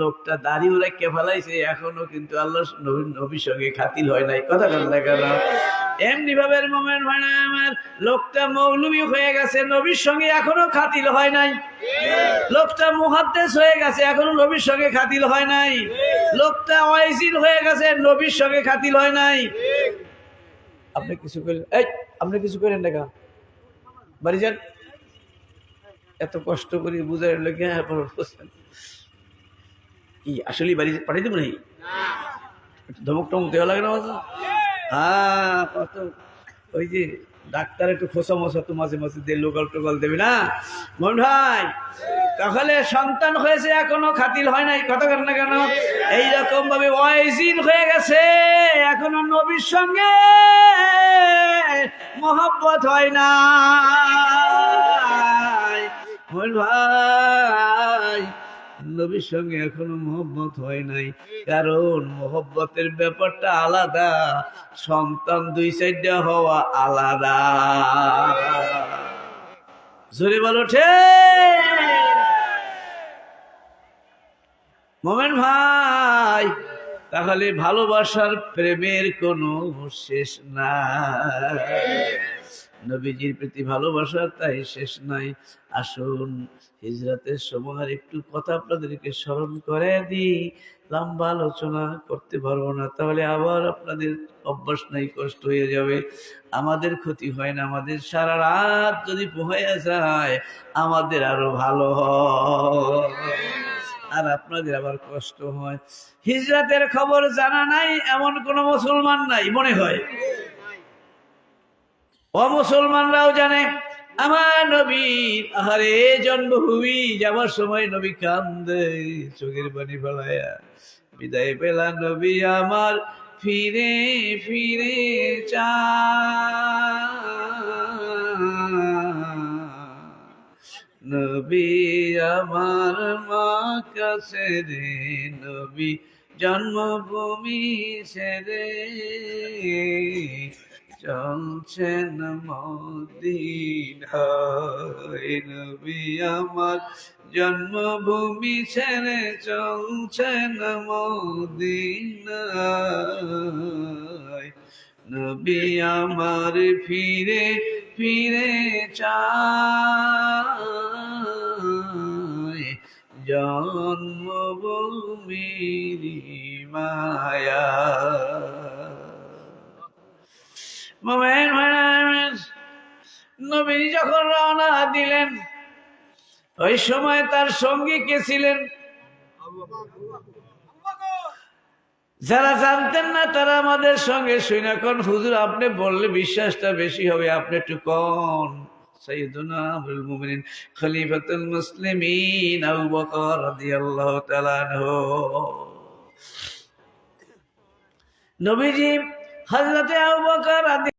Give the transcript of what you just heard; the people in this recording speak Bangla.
লোকটা দাড়িও রেখে ফেলাইছে, এখনও কিন্তু আল্লাহ নবীর সঙ্গে খাতিল হয় নাই। কথা না কেন? এমনি ভাবে মোমেন হয় না, আমার লোকটা মৌলবী হয়ে গেছে, নবীর সঙ্গে এখনও খাতিল হয় নাই। লোকটা মুহাদ্দেস হয়ে গেছে, এখনও নবীর সঙ্গে খাতিল হয় নাই। লোকটা ওয়াইজিন হয়ে গেছে, নবীর সঙ্গে খাতিল হয় নাই। আপনি কিছু করেন, এই, আপনি কিছু করেন না? বাড়ি যান। এত কষ্ট করে বুঝাই লেগে কি আসলে বাড়ি পাঠাই দেবো নাকি ধমক টমক দেওয়া লাগে না হ্যাঁ ওই যে ডাক্তার একটু খোসা মশা তো মাঝে মাঝে দিয়ে লোকাল টোকাল দেবে না? মন ভাই, তাহলে সন্তান হয়েছে এখনও, খাতিল হয় নাই, কথা কেন না কেন? এইরকম ভাবে ওয়াইজিন হয়ে গেছে, এখনও নবীর সঙ্গে মহব্বত হয় না। মন ভাই নবীর সঙ্গে এখনও মোহব্বত হয় নাই। কারণ মোহব্বতের ব্যাপারটা আলাদা, সন্তান দুই সাইডে হওয়া আলাদা। জোরে বলো মোমেন ভাই, তাহলে ভালোবাসার প্রেমের কোনো শেষ নাই। নবীজির প্রতি ভালোবাসা, তাই শেষ নাই। আসুন, হিজরাতের সময় একটু কথা আপনাদেরকে স্মরণ করে দিই। লম্বা আলোচনা করতে পারব না, তাহলে আবার আপনাদের অভ্যাস নাই, কষ্ট হয়ে যাবে। আমাদের ক্ষতি হয় না, আমাদের সারা রাত যদি পোহাইয়া যায়, আমাদের আরও ভালো আর আপনাদের আবার কষ্ট হয়। হিজরাতের খবর জানা নাই, এমন কোন মুসলমান নাই, মনে হয়। অমুসলমানরাও জানে, আমার নবীর আহারে জন্মভূমি, যাবার সময় নবী কান্দে, চোখের পানি ফেলায়া, বিদায় পেলা নবী আমার, ফিরে ফিরে চা নবী আমার মা কাছে রে, নবী জন্মভূমি ছেড়ে চলছেন নবী আমার। জন্মভূমি ছেড়ে চলছেন মদিনায় নবী আমার ফিরে ফিরে চায়। জন্মভূমির মায়া। মোমেন নবী যখন রওনা দিলেন, ওই সময় তার সঙ্গী কে ছিলেন? যারা জানতেন না, তারা আমাদের সঙ্গে শুনে কোন হুজুর, আপনি বললে বিশ্বাসটা বেশি হবে, আপনি একটু কন। সৈয়দুনা আবুল মুমিনিন নবীজি হযরতে আবু বকর